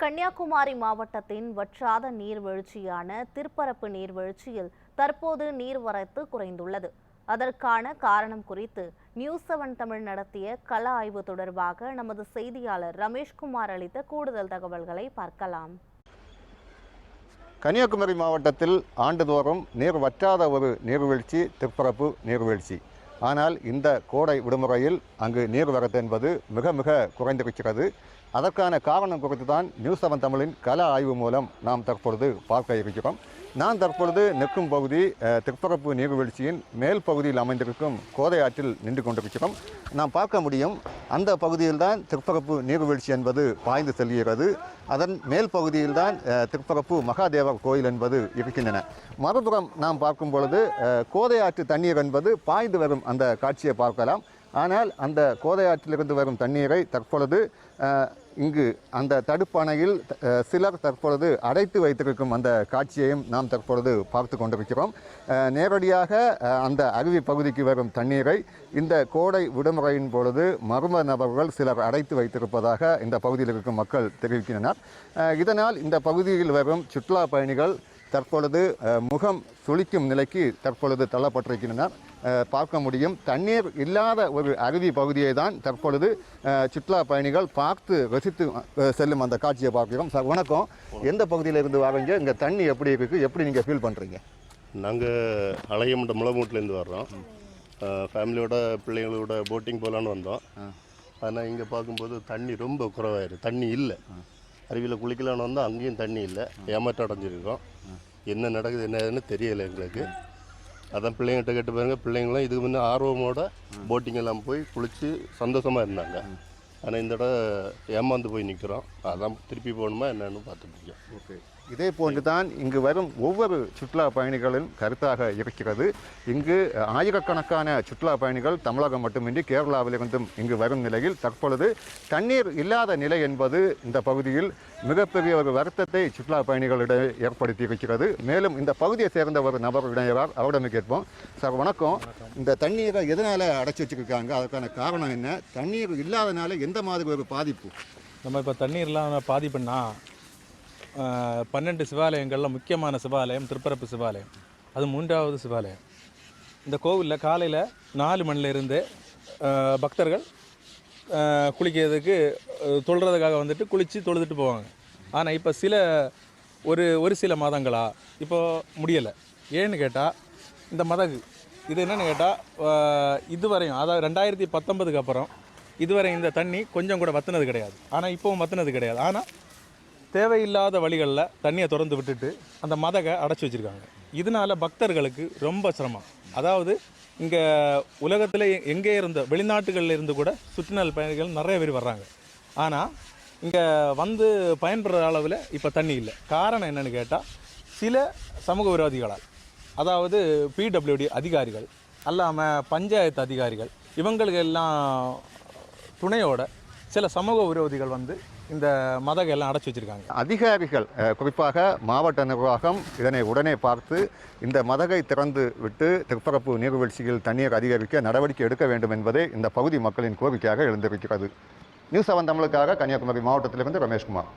கன்னியாகுமரி மாவட்டத்தின் வற்றாத நீர்வீழ்ச்சியான திருப்பரப்பு நீர்வீழ்ச்சியில் தற்போது நீர்வரத்து குறைந்துள்ளது. அதற்கான காரணம் குறித்து நியூஸ் செவன் தமிழ் நடத்திய கள ஆய்வு தொடர்பாக நமது செய்தியாளர் ரமேஷ்குமார் அளித்த கூடுதல் தகவல்களை பார்க்கலாம். கன்னியாகுமரி மாவட்டத்தில் ஆண்டுதோறும் நீர் வற்றாத ஒரு நீர்வீழ்ச்சி திருப்பரப்பு நீர்வீழ்ச்சி. ஆனால் இந்த கோடை விடுமுறையில் அங்கு நீர்வரத்து என்பது மிக மிக குறைந்திருக்கிறது. அதற்கான காரணம் குறித்து தான் நியூஸ் செவன் தமிழின் கல ஆய்வு மூலம் நாம் தற்பொழுது பார்க்க இருக்கிறோம் நான் தற்பொழுது நிற்கும் பகுதி திருப்பரப்பு நீர்வீழ்ச்சியின் மேல் பகுதியில் அமைந்திருக்கும் கோதை ஆற்றில் நின்று கொண்டிருக்கிறோம் நாம் பார்க்க முடியும் அந்த பகுதியில்தான் திருப்பரப்பு நீர்வீழ்ச்சி என்பது பாய்ந்து செல்கிறது. அதன் மேல் பகுதியில்தான் தான் திருப்பரப்பு மகாதேவர் கோயில் என்பது இருக்கின்றன. மறுபுறம் நாம் பார்க்கும் பொழுது கோதை ஆற்று தண்ணீர் என்பது பாய்ந்து வரும் அந்த காட்சியை பார்க்கலாம். ஆனால் அந்த கோதை ஆற்றிலிருந்து வரும் தண்ணீரை தற்பொழுது இங்கு அந்த தடுப்பணையில் சிலர் தற்பொழுது அடைத்து வைத்திருக்கும் அந்த காட்சியையும் நாம் தற்பொழுது பார்த்து கொண்டிருக்கிறோம். நேரடியாக அந்த அருவி பகுதிக்கு வரும் தண்ணீரை இந்த கோடை விடுமுறையின் பொழுது மர்ம நபர்கள் சிலர் அடைத்து வைத்திருப்பதாக இந்த பகுதியில் இருக்கும் மக்கள் தெரிவிக்கின்றனர். இதனால் இந்த பகுதியில் வரும் சுற்றுலா பயணிகள் தற்பொழுது முகம் சுளிக்கும் நிலைக்கு தற்பொழுது தள்ளப்பட்டிருக்கின்றனர். பார்க்க முடியும். தண்ணீர் இல்லாத ஒரு அருவி பகுதியை தான் தற்பொழுது சுற்றுலா பயணிகள் பார்த்து ரசித்து செல்லும் அந்த காட்சியை பார்க்கிறோம். சார் வணக்கம். எந்த பகுதியில் இருந்து வரீங்க? இங்கே தண்ணி எப்படி இருக்குது எப்படி நீங்கள் ஃபீல் பண்ணுறீங்க நாங்கள் அலையமண்ட முளமூட்டிலேருந்து வர்றோம். ஃபேமிலியோட பிள்ளைங்களோட போட்டிங் போகலான்னு வந்தோம். ஆனால் இங்கே பார்க்கும்போது தண்ணி ரொம்ப குறைவாயிரு. தண்ணி இல்லை. அருவியில் குளிக்கலான்னு வந்தால் அங்கேயும் தண்ணி இல்லை. ஏமாற்றம் அடைஞ்சிருக்கோம். என்ன நடக்குது என்ன ஏதுன்னு தெரியலை எங்களுக்கு. அதான் பிள்ளைங்கிட்ட கேட்டு பாருங்கள் பிள்ளைங்களும் இதுக்கு முன்னே ஆர்வமோட போட்டிங் எல்லாம் போய் குளித்து சந்தோஷமாக இருந்தாங்க. ஆனால் இந்த தடவை ஏமாந்து போய் நிற்கிறோம் அதான் திருப்பி போகணுமா என்னன்னு பார்த்துட்டு இருக்கோம். ஓகே இதே போன்று தான் இங்கு வரும் ஒவ்வொரு சுற்றுலா பயணிகளின் கருத்தாக இருக்கிறது. இங்கு ஆயிரக்கணக்கான சுற்றுலா பயணிகள் தமிழகம் மட்டுமின்றி கேரளாவிலிருந்தும் இங்கு வரும் நிலையில் தற்பொழுது தண்ணீர் இல்லாத நிலை என்பது இந்த பகுதியில் மிகப்பெரிய ஒரு வருத்தத்தை சுற்றுலா பயணிகளிடையே ஏற்படுத்தி இருக்கிறது மேலும் இந்த பகுதியை சேர்ந்த ஒரு நபர் இணையரார் அவரிடம் கேட்போம். சார் வணக்கம். இந்த தண்ணீரை எதனால் அடைச்சி வச்சிருக்காங்க? அதுக்கான காரணம் என்ன? தண்ணீர் இல்லாதனால எந்த மாதிரி ஒரு பாதிப்பு? நம்ம இப்போ தண்ணீர்லாம் பாதிப்புன்னா ஆஹ், பன்னெண்டு சிவாலயங்களில் முக்கியமான சிவாலயம் திருப்பரப்பு சிவாலயம். அது மூன்றாவது சிவாலயம். இந்த கோவிலில் காலையில் நாலு மணிலிருந்து பக்தர்கள் குளிக்கிறதுக்கு தொழுறதுக்காக வந்துட்டு குளித்து தொழுதுட்டு போவாங்க. ஆனால் இப்போ சில ஒரு ஒரு சில மாதங்களாக இப்போது முடியலை. ஏன்னு கேட்டால் இந்த மதகு இது என்னென்னு கேட்டால் இதுவரையும் அதாவது ரெண்டாயிரத்தி பத்தொன்பதுக்கு அப்புறம் இதுவரை இந்த தண்ணி கொஞ்சம் கூட வத்துனது கிடையாது. ஆனால் இப்போவும் வத்துனது கிடையாது. ஆனால் தேவையில்லாத வழிகளில் தண்ணியை திறந்து விட்டுட்டு அந்த மதகை அடைச்சி வச்சுருக்காங்க. இதனால பக்தர்களுக்கு ரொம்ப சிரமம். அதாவது இங்கே உலகத்தில் எங்கே இருந்த வெளிநாட்டுகளில் இருந்து கூட சுற்றுலா பயணிகள் நிறைய பேர் வர்றாங்க. ஆனால் இங்கே வந்து பயன்படுற அளவில் இப்போ தண்ணி இல்லை. காரணம் என்னன்னு கேட்டால் சில சமூக விரோதிகளால். அதாவது பிடபிள்யூடி அதிகாரிகள் அல்லாமல் பஞ்சாயத்து அதிகாரிகள் இவங்களுக்கு எல்லாம் துணையோட சில சமூக விரோதிகள் வந்து இந்த மதகை எல்லாம் அடைச்சி வச்சிருக்காங்க. அதிகாரிகள் குறிப்பாக மாவட்ட நிர்வாகம் இதனை உடனே பார்த்து இந்த மதகை திறந்து விட்டு திருப்பரப்பு நீர்வீழ்ச்சியில் தண்ணீர் அதிகரிக்க நடவடிக்கை எடுக்க வேண்டும் என்பதே இந்த பகுதி மக்களின் கோரிக்கையாக எழுந்திருக்கிறது. நியூஸ் செவன் தமிழுக்காக கன்னியாகுமரி மாவட்டத்திலிருந்து ரமேஷ்குமார்.